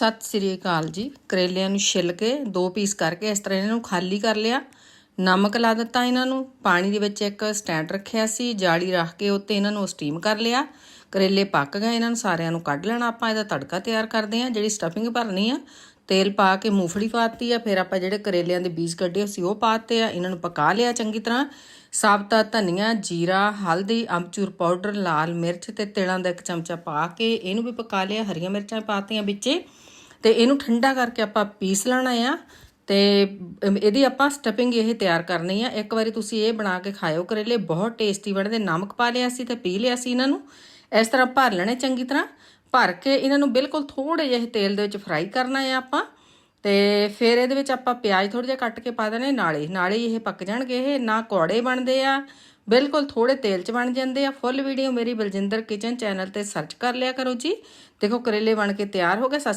ਸਤਿ ਸ੍ਰੀ ਅਕਾਲ ਜੀ। ਕਰੇਲਿਆਂ ਨੂੰ ਛਿੱਲ ਕੇ ਦੋ ਪੀਸ ਕਰਕੇ ਇਸ ਤਰ੍ਹਾਂ ਇਹਨਾਂ ਨੂੰ ਖਾਲੀ ਕਰ ਲਿਆ। ਨਮਕ ਲਾ ਦਿੱਤਾ ਇਹਨਾਂ ਨੂੰ। ਪਾਣੀ ਦੇ ਵਿੱਚ ਇੱਕ ਸਟੈਂਡ ਰੱਖਿਆ ਸੀ। ਜਾਲੀ ਰੱਖ ਕੇ ਉੱਤੇ ਇਹਨਾਂ ਨੂੰ ਸਟੀਮ ਕਰ ਲਿਆ। ਕਰੇਲੇ ਪੱਕ ਗਏ। ਇਹਨਾਂ ਨੂੰ ਸਾਰਿਆਂ ਨੂੰ ਕੱਢ ਲੈਣਾ। ਆਪਾਂ ਇਹਦਾ ਤੜਕਾ ਤਿਆਰ ਕਰਦੇ ਹਾਂ। ਜਿਹੜੀ ਸਟਫਿੰਗ ਭਰਨੀ ਆ ਤੇਲ ਪਾ ਕੇ ਮੂੰਗਫਲੀ ਪਾਤੀ ਆ, ਫਿਰ ਆਪਾਂ ਜਿਹੜੇ ਕਰੇਲਿਆਂ ਦੇ ਬੀਜ ਕੱਢੇ ਸੀ ਉਹ ਪਾਤੇ ਆ, ਇਹਨਾਂ ਨੂੰ ਪਕਾ ਲਿਆ ਚੰਗੀ ਤਰ੍ਹਾਂ। ਸਾਬਤਾ ਧਨੀਆ, ਜੀਰਾ, ਹਲਦੀ, ਅਮਚੂਰ ਪਾਊਡਰ, ਲਾਲ ਮਿਰਚ ਤੇ ਤਿਲਾਂ ਦਾ ਇੱਕ ਚਮਚਾ ਪਾ ਕੇ ਇਹਨੂੰ ਵੀ ਪਕਾ ਲਿਆ, ਹਰੀਆਂ ਮਿਰਚਾਂ ਪਾਤੀਆਂ ਵਿੱਚ। ਤੇ ਇਹਨੂੰ ਠੰਡਾ ਕਰਕੇ ਆਪਾਂ ਪੀਸ ਲੈਣਾ ਆ ਤੇ ਇਹਦੀ ਆਪਾਂ ਸਟਫਿੰਗ ਇਹ ਤਿਆਰ ਕਰਨੀ ਆ। ਇੱਕ ਵਾਰੀ ਤੁਸੀਂ ਇਹ ਬਣਾ ਕੇ ਖਾਇਓ ਕਰੇਲੇ, ਬਹੁਤ ਟੇਸਟੀ ਬਣਦੇ। ਨਮਕ ਪਾ ਲਿਆ ਸੀ ਤੇ ਪੀ ਲਿਆ ਸੀ ਇਹਨਾਂ ਨੂੰ। ਇਸ ਤਰ੍ਹਾਂ ਭਰ ਲੈਣੇ ਚੰਗੀ ਤਰ੍ਹਾਂ। ਭਰ ਕੇ ਇਹਨਾਂ ਨੂੰ ਬਿਲਕੁਲ ਥੋੜੇ ਜਿਹੇ ਤੇਲ ਦੇ ਵਿੱਚ ਫਰਾਈ ਕਰਨਾ ਹੈ ਆਪਾਂ ਤੇ ਫਿਰ ਇਹਦੇ ਵਿੱਚ ਆਪਾਂ ਪਿਆਜ਼ ਥੋੜੇ ਜਿਹਾ ਕੱਟ ਕੇ ਪਾ ਦੇਣੇ ਨਾਲੇ ਨਾਲੇ ਇਹ ਪੱਕ ਜਾਣਗੇ ਇਹ, ਨਾ ਕੌੜੇ ਬਣਦੇ ਆ, ਬਿਲਕੁਲ ਥੋੜੇ ਤੇਲ 'ਚ ਬਣ ਜਾਂਦੇ ਆ। ਫੁੱਲ ਵੀਡੀਓ ਮੇਰੀ ਬਲਜਿੰਦਰ ਕਿਚਨ ਚੈਨਲ ਤੇ ਸਰਚ ਕਰ ਲਿਆ ਕਰੋ ਜੀ। ਦੇਖੋ ਕਰੇਲੇ ਬਣ ਕੇ ਤਿਆਰ ਹੋ ਗਏ। ਸਤਿ